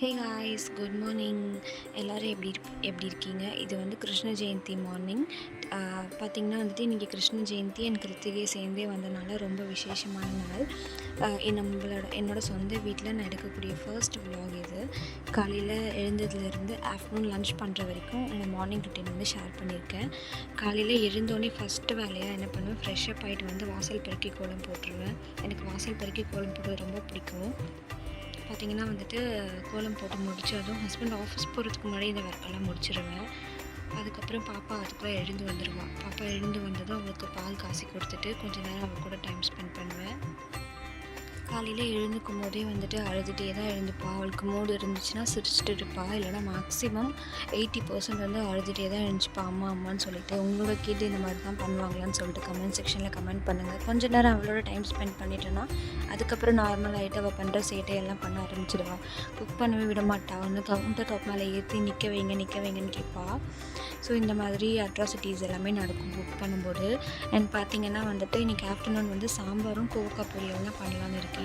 Hey guys good morning எல்லோரும் எப்படி எப்படி இருக்கீங்க? இது வந்து கிருஷ்ண ஜெயந்தி மார்னிங் பார்த்திங்கன்னா வந்துட்டு இன்றைக்கி கிருஷ்ண ஜெயந்தி அண்ட் கிருத்திகை சேர்ந்தே வந்தனால ரொம்ப விசேஷமான நாள். நம்மளோட என்னோட சொந்த வீட்டில் நான் எடுக்கக்கூடிய ஃபர்ஸ்ட் விலாக் இது. காலையில் எழுந்ததுலேருந்து ஆஃப்டர்நூன் லன்ச் பண்ணுற வரைக்கும் இந்த மார்னிங் ருட்டீன் வந்து ஷேர் பண்ணியிருக்கேன் காலையில் எழுந்தோடனே ஃபஸ்ட்டு வேலையாக என்ன பண்ணுவேன்? ஃப்ரெஷ்ஷப் ஆகிட்டு வந்து வாசல் பெருக்கி கோலம் போட்டுருவேன். எனக்கு வாசல் பெருக்கி கோலம் போடுறது ரொம்ப பிடிக்கும். பார்த்தீங்கன்னா வந்துட்டு கோலம் போட்டு முடிச்சு அதுவும் ஹஸ்பண்ட் ஆஃபீஸ் போகிறதுக்கு முன்னாடி இந்த ஒர்க்கெல்லாம் முடிச்சிருவேன் அதுக்கப்புறம் பாப்பா அதுக்குள்ளே எழுந்து வந்துடுவான் பாப்பா எழுந்து வந்ததும் அவளுக்கு பால் காசி கொடுத்துட்டு கொஞ்ச நேரம் அவள் கூட டைம் ஸ்பெண்ட் பண்ணுவேன். காலையில் எழுந்துக்கும் போதே வந்துட்டு அழுதுகிட்டே தான் எழுந்துப்பா அவளுக்கு மூடு இருந்துச்சுன்னா சிரிச்சிட்டு இருப்பா. இல்லைனா மேக்ஸிமம் எயிட்டி பர்சன்ட் வந்து அழுதுகிட்டே தான் எழுந்துச்சுப்பா அம்மா அம்மான்னு சொல்லிட்டு உங்களோட கீழே இந்த மாதிரி தான் பண்ணுவாங்களான்னு சொல்லிட்டு கமெண்ட் செக்ஷனில் கமெண்ட் பண்ணுங்கள் கொஞ்ச நேரம் அவளோட டைம் ஸ்பெண்ட் பண்ணிட்டேன்னா அதுக்கப்புறம் நார்மல் ஆகிட்டு அவள் பண்ணுற சேட்டையெல்லாம் பண்ண ஆரம்பிச்சிடுவாள் குக் பண்ணவே விட மாட்டா. ஒன்று கவுண்டர் டாப் மேலே ஏற்றி நிற்க வைங்க நிற்க வைங்கன்னு கேட்பாள் ஸோ இந்த மாதிரி அட்ராசிட்டிஸ் எல்லாமே நடக்கும் குக் பண்ணும்போது. அண்ட் பார்த்தீங்கன்னா வந்துட்டு இன்றைக்கி ஆஃப்டர்நூன் வந்து சாம்பாரும் கோவக்காய் பொரியல் தான் பண்ணலான்னு இருக்கேன்.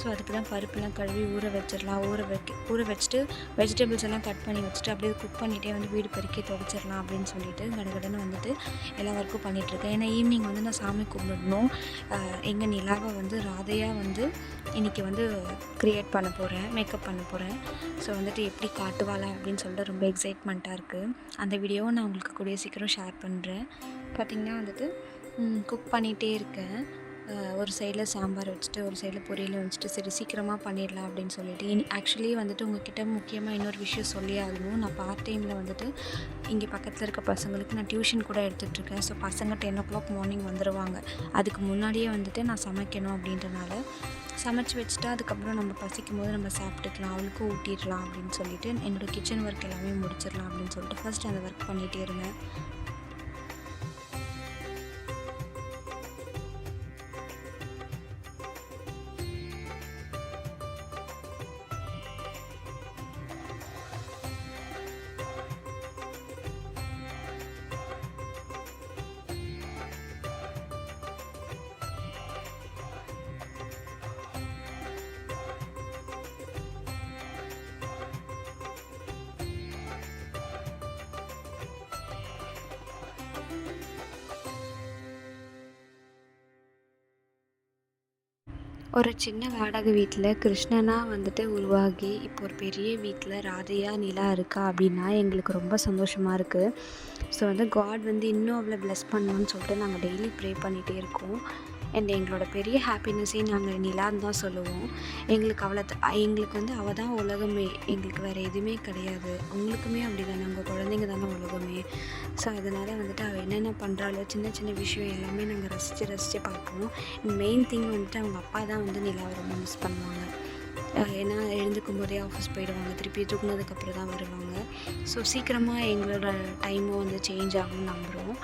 ஸோ அதுக்கு தான் பருப்புலாம் கழுவி ஊற வச்சிடலாம். ஊற வைக்க ஊற வச்சுட்டு வெஜிடபிள்ஸ் எல்லாம் கட் பண்ணி வச்சுட்டு அப்படியே குக் பண்ணிகிட்டே வந்து வீடு பெருக்கி துவைச்சிடலாம் அப்படின்னு சொல்லிட்டு கடகடன்னு வந்துட்டு எல்லா ஒர்க்கும் பண்ணிகிட்ருக்கேன் ஏன்னா ஈவினிங் வந்து நான் சாமி கும்பிடணும். எங்கள் நிலாவை வந்து ராதையாக வந்து இன்றைக்கி வந்து க்ரியேட் பண்ண போகிறேன் மேக்கப் பண்ண போகிறேன் ஸோ வந்துட்டு எப்படி காட்டுவாளா அப்படின்னு சொல்லிட்டு ரொம்ப எக்ஸைட்மெண்ட்டாக இருக்குது அந்த வீடியோவை நான் உங்களுக்கு கூடிய சீக்கிரம் ஷேர் பண்ணுறேன் பார்த்திங்கன்னா வந்துட்டு குக் பண்ணிகிட்டே இருக்கேன். ஒரு சைடில் சாம்பார் வச்சுட்டு ஒரு சைடில் பொரியல் வச்சுட்டு சரி சீக்கிரமாக பண்ணிடலாம் அப்படின்னு சொல்லிட்டு. இனி ஆக்சுவலி வந்துட்டு உங்ககிட்ட முக்கியமாக இன்னொரு விஷயம் சொல்லி ஆகணும் நான் பார்ட் டைமில் வந்துட்டு இங்கே பக்கத்தில் இருக்க பசங்களுக்கு நான் டியூஷன் கூட எடுத்துகிட்ருக்கேன் ஸோ பசங்க டென் ஓ கிளாக் மார்னிங் வந்துடுவாங்க அதுக்கு முன்னாடியே வந்துட்டு நான் சமைக்கணும் அப்படின்றனால சமைச்சு வச்சுட்டு அதுக்கப்புறம் நம்ம பசிக்கும் போது நம்ம சாப்பிட்டுக்கலாம். அவளுக்கும் ஊட்டிடலாம் அப்படின்னு சொல்லிட்டு என்னோடய கிச்சன் ஒர்க் எல்லாமே முடிச்சிடலாம் அப்படின்னு சொல்லிட்டு ஃபஸ்ட் அந்த ஒர்க் பண்ணிகிட்டே இருந்தேன். ஒரு சின்ன வாடகை வீட்டில் கிருஷ்ணனா வந்துட்டு உருவாகி இப்போ ஒரு பெரிய வீட்டில் ராதையா நிலா இருக்கா அப்படின்னா எங்களுக்கு ரொம்ப சந்தோஷமாக இருக்குது ஸோ வந்து காட் வந்து இன்னும் அவ்வளோ ப்ளெஸ் பண்ணணும்னு சொல்லிட்டு நாங்கள் டெய்லி ப்ரே பண்ணிகிட்டே இருக்கோம். அண்ட் எங்களோட பெரிய ஹாப்பினஸ்ஸே நாங்கள் நிலான்னு தான் சொல்லுவோம். எங்களுக்கு அவளை த- எங்களுக்கு வந்து அவள் தான் உலகமே. எங்களுக்கு வேறு எதுவுமே கிடையாது. உங்களுக்குமே அப்படி தானே உங்கள் குழந்தைங்க தானே உலகமே. ஸோ அதனால் வந்துட்டு அவள் என்னென்ன பண்ணுறாளோ சின்ன சின்ன விஷயம் எல்லாமே நாங்கள் ரசித்து ரசித்து பார்ப்போம். மெயின் திங் வந்துட்டு அவங்க அப்பா தான் வந்து நிலாவை ரொம்ப மிஸ் பண்ணுவாங்க. ஏன்னா எழுந்துக்கும் போதே ஆஃபீஸ் போயிடுவாங்க. திருப்பி தூக்குனதுக்கப்புறம் தான் வருவாங்க. ஸோ சீக்கிரமாக எங்களோட டைமும் வந்து சேஞ்ச் ஆகும்னு நம்புகிறோம்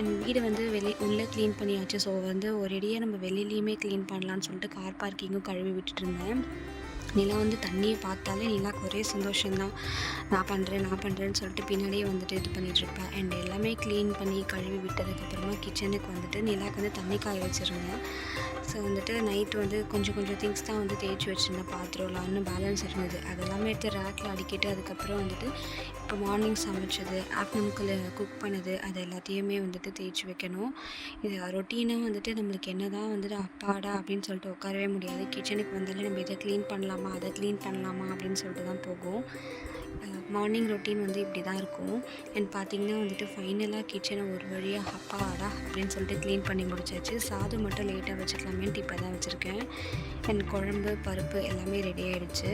என் வீடு வந்து வெளி உள்ளே க்ளீன் பண்ணியாச்சு. ஸோ வந்து ஒரேடியாக நம்ம வெளியிலையுமே க்ளீன் பண்ணலான்னு சொல்லிட்டு கார் பார்க்கிங்கும் கழுவி விட்டுட்டு இருந்தேன். நிலா வந்து தண்ணியை பார்த்தாலே நிலாக்கு ஒரே சந்தோஷம்தான். நான் பண்ணுறேன் நான் பண்ணுறேன்னு சொல்லிட்டு பின்னாடியே வந்துட்டு இது பண்ணிட்டு இருப்பேன் அண்ட் எல்லாமே க்ளீன் பண்ணி கழுவி விட்டதுக்கப்புறமா கிச்சனுக்கு வந்துட்டு நிலாக்கு வந்து தண்ணி காய வச்சுருந்தேன் ஸோ வந்துட்டு நைட் வந்து கொஞ்சம் கொஞ்சம் திங்ஸ் தான் வந்து தேய்ச்சி வச்சுருந்தேன். பாத்திரம்லாம் இன்னும் பேலன்ஸ் இருந்தது. அதெல்லாமே எடுத்து ரேக்கில் அடிக்கிட்டு அதுக்கப்புறம் வந்துட்டு இப்போ மார்னிங் சமைச்சது ஆஃப்டர்நூனுக்குள்ளே குக் பண்ணது அது எல்லாத்தையுமே வந்துட்டு தேய்ச்சி வைக்கணும். இது ரொட்டீனாக வந்துட்டு நம்மளுக்கு என்ன தான் வந்துட்டு அப்பாடா அப்படின்னு சொல்லிட்டு உட்காரவே முடியாது. கிச்சனுக்கு வந்தாலே நம்ம இதை க்ளீன் பண்ணலாமா அதை க்ளீன் பண்ணலாமா அப்படின்னு சொல்லிட்டு தான் போகும். மார்னிங் ரொட்டீன் வந்து இப்படி தான் இருக்கும். அண்ட் பார்த்தீங்கன்னா வந்துட்டு ஃபைனலாக கிச்சனை ஒரு வழியாக அப்பாடா அப்படின்னு சொல்லிட்டு க்ளீன் பண்ணி முடிச்சாச்சு. சாதம் மட்டும் லேட்டாக வச்சுக்கலாமேன்ட்டு இப்போ தான் வச்சுருக்கேன். அண்ட் குழம்பு பருப்பு எல்லாமே ரெடி ஆகிடுச்சு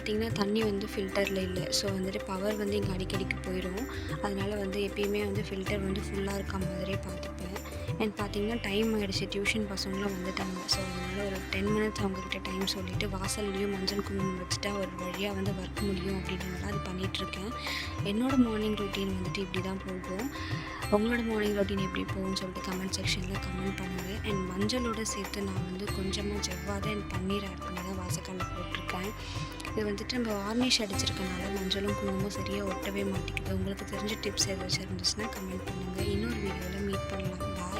பார்த்திங்கன்னா தண்ணி வந்து ஃபில்டரில் இல்லை. ஸோ வந்துட்டு பவர் வந்து இங்கே அடிக்கடிக்கு போயிடும். அதனால் வந்து எப்பயுமே வந்து ஃபில்டர் வந்து ஃபுல்லாக இருக்க மாதிரியே பார்த்துப்பேன். அண்ட் பார்த்தீங்கன்னா டைம் ஆகிடுச்சு டியூஷன் பசங்களும் வந்துட்டாங்க. ஸோ அதனால் ஒரு டென் மினிட்ஸ் அவங்கக்கிட்ட டைம் சொல்லிவிட்டு வாசல்லையும் மஞ்சள் குங்குமம் வச்சுட்டா ஒரு வழியாக வந்து ஒர்க் முடியும் அப்படின்றனால அது பண்ணிகிட்ருக்கேன் என்னோடய மார்னிங் ரொட்டீன் வந்துட்டு இப்படி தான் போகும். உங்களோட மார்னிங் ரொட்டீன் எப்படி போகும்னு சொல்லிட்டு கமெண்ட் செக்ஷனில் கமெண்ட் பண்ணுங்கள் அண்ட் மஞ்சளோட சேர்த்து நான் வந்து கொஞ்சமாக ஜவ்வாதை அண்ட் பன்னீர் ஆட் பண்ணி தான் வாசக்காலில் போட்டிருக்கேன். இது வந்துட்டு நம்ம வார்னிஷ் அடிச்சிருக்கனால மஞ்சளும் குங்குமம் சரியாக ஒட்டவே மாட்டேங்குது. உங்களுக்கு தெரிஞ்ச டிப்ஸ் ஏதாச்சும் இருந்துச்சுன்னா கமெண்ட் பண்ணுங்கள் இன்னொரு வீடியோவில் மீட் பண்ணலாம். பாய்